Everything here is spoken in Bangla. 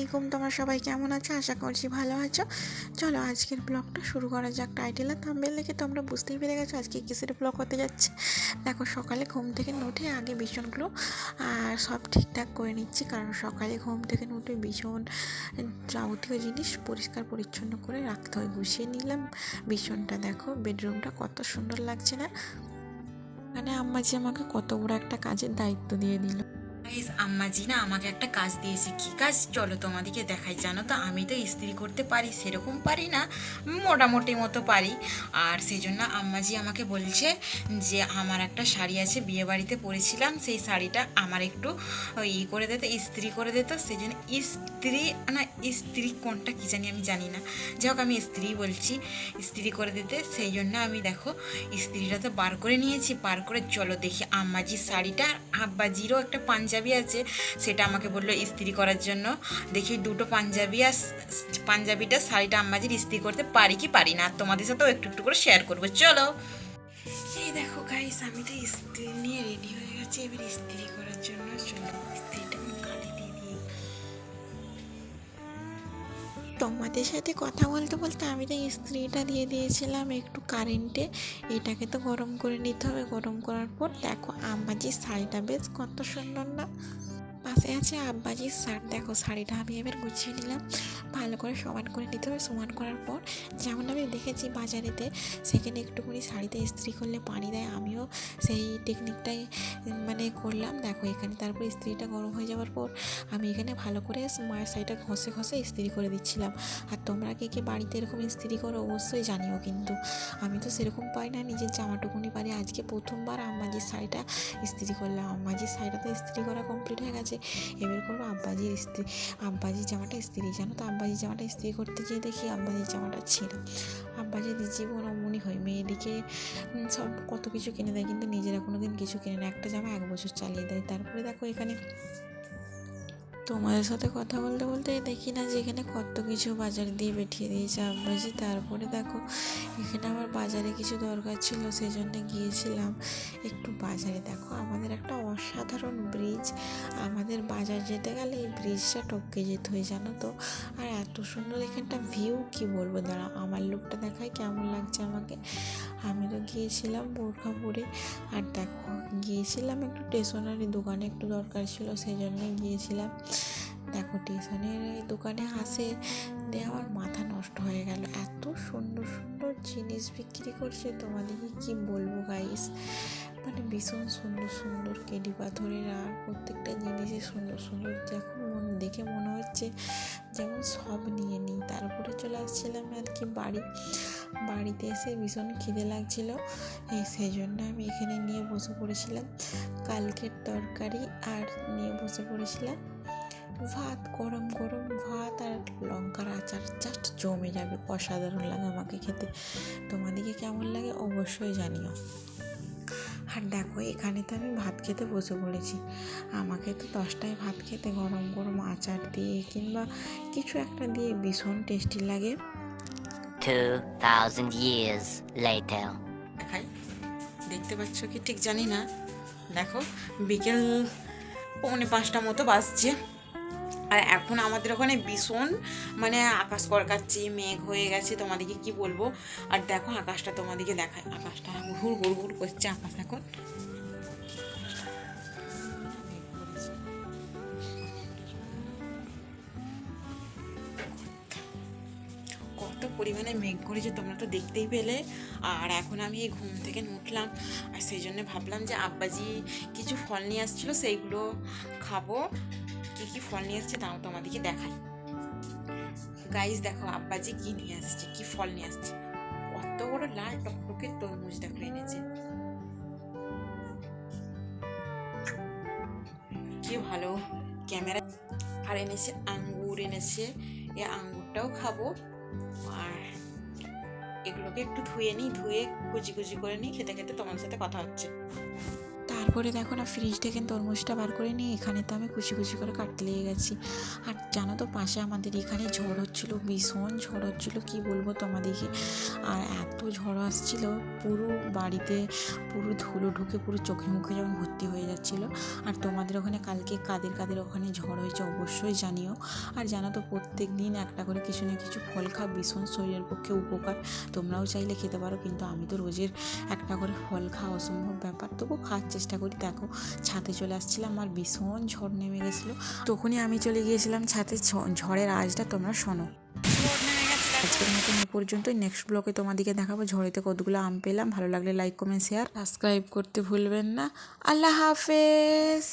আলাইকুম। তোমরা সবাই কেমন আছো? আশা করছি ভালো আছো। চলো আজকের ব্লগটা শুরু করা যাক। টাইটেল আর থাম্বেল দেখে তোমরা বুঝতেই পেরে গেছো আজকে কিসের ব্লগ হতে যাচ্ছে। দেখো, সকালে ঘুম থেকে উঠে আগে বিছনগুলো আর সব ঠিকঠাক করে নিচ্ছি কারণ সকালে ঘুম থেকে উঠে বিছন যাবতীয় জিনিস পরিষ্কার পরিচ্ছন্ন করে রাখতে হয়। গুছিয়ে নিলাম বিছনটা দেখো বেডরুমটা কত সুন্দর লাগছে না। মানে আম্মা যে আমাকে কত বড় একটা কাজের দায়িত্ব দিয়ে দিল। গাইস আম্মাজি না আমাকে একটা কাজ দিয়েছে। কি কাজ? চলো তোমাদেরকে দেখাই। জানো তো, আমি তো ইস্ত্রি করতে পারি, সেরকম পারি না, মোটামুটি মতো পারি। আর সেই জন্য আম্মাজি আমাকে বলছে যে, আমার একটা শাড়ি আছে বিয়ে বাড়িতে পরেছিলাম, সেই শাড়িটা আমার একটু ই করে দিতে, ইস্ত্রি করে দিত। সেই জন্য ইস্ত্রি, না, ইস্ত্রি কোনটা কি জানি আমি জানি না। যাই আমি ইস্ত্রি বলছি, ইস্ত্রি করে দিতে। সেই জন্য আমি দেখো, ইস্ত্রিটা তো বার করে নিয়েছি, বার করে চলো দেখি আম্মাজির শাড়িটা। আর আব্বাজিরও একটা পাঞ্জাবি আছে, সেটা আমাকে বলল ইস্ত্রি করার জন্য। দেখি দুটো পাঞ্জাবি আর পাঞ্জাবিটা শাড়িটা আম্মাজির ইস্ত্রি করতে পারি কি পারি না, আর তোমাদের সাথেও একটু একটু করে শেয়ার করব, চলো। এই দেখো গাইস আমি তো ইস্ত্রি নিয়ে রেডি হয়ে গেছি, এবার ইস্ত্রি করার জন্য চলো ইস্ত্রিটা তোমাদের সাথে কথা বলতে বলতে আমি তো ইস্ত্রিটা দিয়ে দিয়েছিলাম একটু কারেন্টে। এটাকে তো গরম করে নিতে হবে। গরম করার পর দেখো, আমার যে শাড়িটা বেশ কত সুন্দর না। পাশে আছে আব্বাজির শার্ট দেখো শাড়িটা আমি এবার গুছিয়ে নিলাম। ভালো করে সমান করে নিতে হবে। সমান করার পর যেমন আমি দেখেছি বাজারেতে, সেখানে একটুখানি শাড়িতে ইস্ত্রি করলে পানি দেয়। আমিও সেই টেকনিকটাই মানে করলাম। দেখো এখানে তারপর ইস্ত্রিটা গরম হয়ে যাওয়ার পর আমি এখানে ভালো করে মায়ের শাড়িটা ঘষে ঘষে ইস্ত্রি করে দিচ্ছিলাম। আর তোমরা কে কে বাড়িতে এরকম ইস্ত্রি করো অবশ্যই জানিও কিন্তু। আমি তো সেরকম পাই না, নিজের জামাটুকুনি পারি। আজকে প্রথমবার আম্মাজির শাড়িটা ইস্ত্রি করলাম। আম্মাজির শাড়িটা তো ইস্ত্রি করা কমপ্লিট হয়ে গেছে। এবার করব আব্বাজির স্ত্রী আব্বাজির জামাটা ইস্ত্রি, জানো তো আব্বাজির জামাটা ইস্ত্রি করতে গিয়ে দেখি আব্বাজির জামাটা ছিল আব্বাজির জীবন অমনি হয়, মেয়েদিকে সব কত কিছু কিনে দেয়, কিন্তু নিজেরা কোনো দিন কিছু কিনে না। একটা জামা এক বছর চালিয়ে দেয়। তারপরে দেখো এখানে তোমাদের সাথে কথা বলতে বলতে দেখি না যে এখানে কত কিছু বাজার দিয়ে পাঠিয়ে দিয়েছে আব্বাজি তারপরে দেখো, এখানে আমার বাজারে কিছু দরকার ছিল সেই জন্য গিয়েছিলাম। একটু বাজারে দেখো, আমাদের একটা অসাধারণ ব্রিজ আমাদের বাজার যেতে গেলে এই ব্রিজটা টপকে যেতে হয়, জানো তো? আর এত সুন্দর এখানটা ভিউ কি বলব? দাঁড়া আমার লুকটা দেখায় কেমন লাগছে আমাকে? আমি তো গিয়েছিলাম বোরখা পরে আর দেখো গিয়েছিলাম, একটু স্টেশনারি দোকানে একটু দরকার ছিল সেই জন্যই গিয়েছিলাম। দেখো স্টেশনের দোকানে আসে দিয়ে আমার মাথা নষ্ট হয়ে গেল। এত সুন্দর সুন্দর জিনিস বিক্রি করছে, তোমাদেরকে কি বলব গাইস মানে ভীষণ সুন্দর সুন্দর কেডি পাথরের আর প্রত্যেকটা জিনিসই সুন্দর সুন্দর। দেখো মন, দেখে মনে হচ্ছে যেমন সব নিয়ে নিই। তারপরে চলে আসছিলাম আর কি বাড়ি। বাড়িতে এসে ভীষণ খিদে লাগছিল সেই জন্য আমি এখানে নিয়ে বসে পড়েছিলাম। কালকের তরকারি আর নিয়ে বসে পড়েছিলাম। ভাত, গরম গরম ভাত আর লঙ্কার আচার জাস্ট জমে যাবে, অসাধারণ লাগে আমাকে খেতে। তোমাদেরকে কেমন লাগে অবশ্যই জানিও। আর দেখো, এখানে তো আমি ভাত খেতে বসে পড়েছি। আমাকে তো দশটায় ভাত খেতে গরম গরম আচার দিয়ে কিংবা কিছু একটা দিয়ে ভীষণ টেস্টি লাগে। 2,000 years later. দেখাই দেখতে পাচ্ছ কি? ঠিক জানি না। দেখো বিকেল পৌনে পাঁচটা মতো বাজছে। আর এখন আমাদের ওখানে ভীষণ মানে আকাশ করকাচ্ছে মেঘ হয়ে গেছে তোমাদেরকে কি বলব? আর দেখো আকাশটা তোমাদেরকে দেখায়। আকাশটা হুড় হুড় হুড় করছে আকাশ এখন। পরিমাণে মেঘ করেছে তোমরা তো দেখতেই পেলে। আর এখন আমি এই ঘুম থেকে উঠলাম। আর সেই জন্য ভাবলাম যে আব্বাজি কিছু ফল নিয়ে আসছিল, সেইগুলো খাব। কী কী ফল নিয়ে আসছে তাও তোমাদেরকে দেখাই। গাইস দেখো আব্বাজি কি নিয়ে আসছে, কি ফল নিয়ে আসছে। কত বড় লাল টকটকে তরমুজ দেখো এনেছে। কি ভালো। ক্যামেরা আর এনেছে আঙ্গুর, এনেছে। এই আঙ্গুরটাও খাব। আর এগুলোকে একটু ধুয়ে নিই, ধুয়ে কুচি কুচি করে নিই, খেতে খেতে তোমার সাথে কথা হচ্ছে। তারপরে দেখো না ফ্রিজ থেকে তরমুজটা বার করে নিয়ে এখানে তো আমি কুচি কুচি করে কাটতে লেগে গেছি। আর জানো তো, পাশে আমাদের এখানে ঝড় হচ্ছিল, ভীষণ ঝড় হচ্ছিল, কী বলব তোমাদেরকে? আর এত ঝড় আসছিল, পুরো বাড়িতে পুরো ধুলো ঢুকে পুরো চোখে মুখে যেমন ভর্তি হয়ে যাচ্ছিল। আর তোমাদের ওখানে কালকে কাদের কাদের ওখানে ঝড় হয়েছে অবশ্যই জানিও। আর জানো তো প্রত্যেক দিন একটা করে কিছু না কিছু ফল খা ভীষণ শরীরের পক্ষে উপকার। তোমরাও চাইলে খেতে পারো, কিন্তু আমি তো রোজের একটা করে ফল খাওয়া অসম্ভব ব্যাপার তবু খাওয়ার চেষ্টা করি। দেখো, ছাদে চলে আসছিলাম আর ভীষণ ঝড় নেমে গেছিল। তখনই আমি চলে গিয়েছিলাম ছাদে ঝড়ের আজটা তোমরা শোনো। আজকের মতন এ পর্যন্তই। নেক্সট ব্লগে তোমাদেরকে দেখাবো ঝড়েতে কতগুলো আম পেলাম। ভালো লাগলে লাইক কমেন্ট শেয়ার সাবস্ক্রাইব করতে ভুলবেন না। আল্লাহ হাফেজ!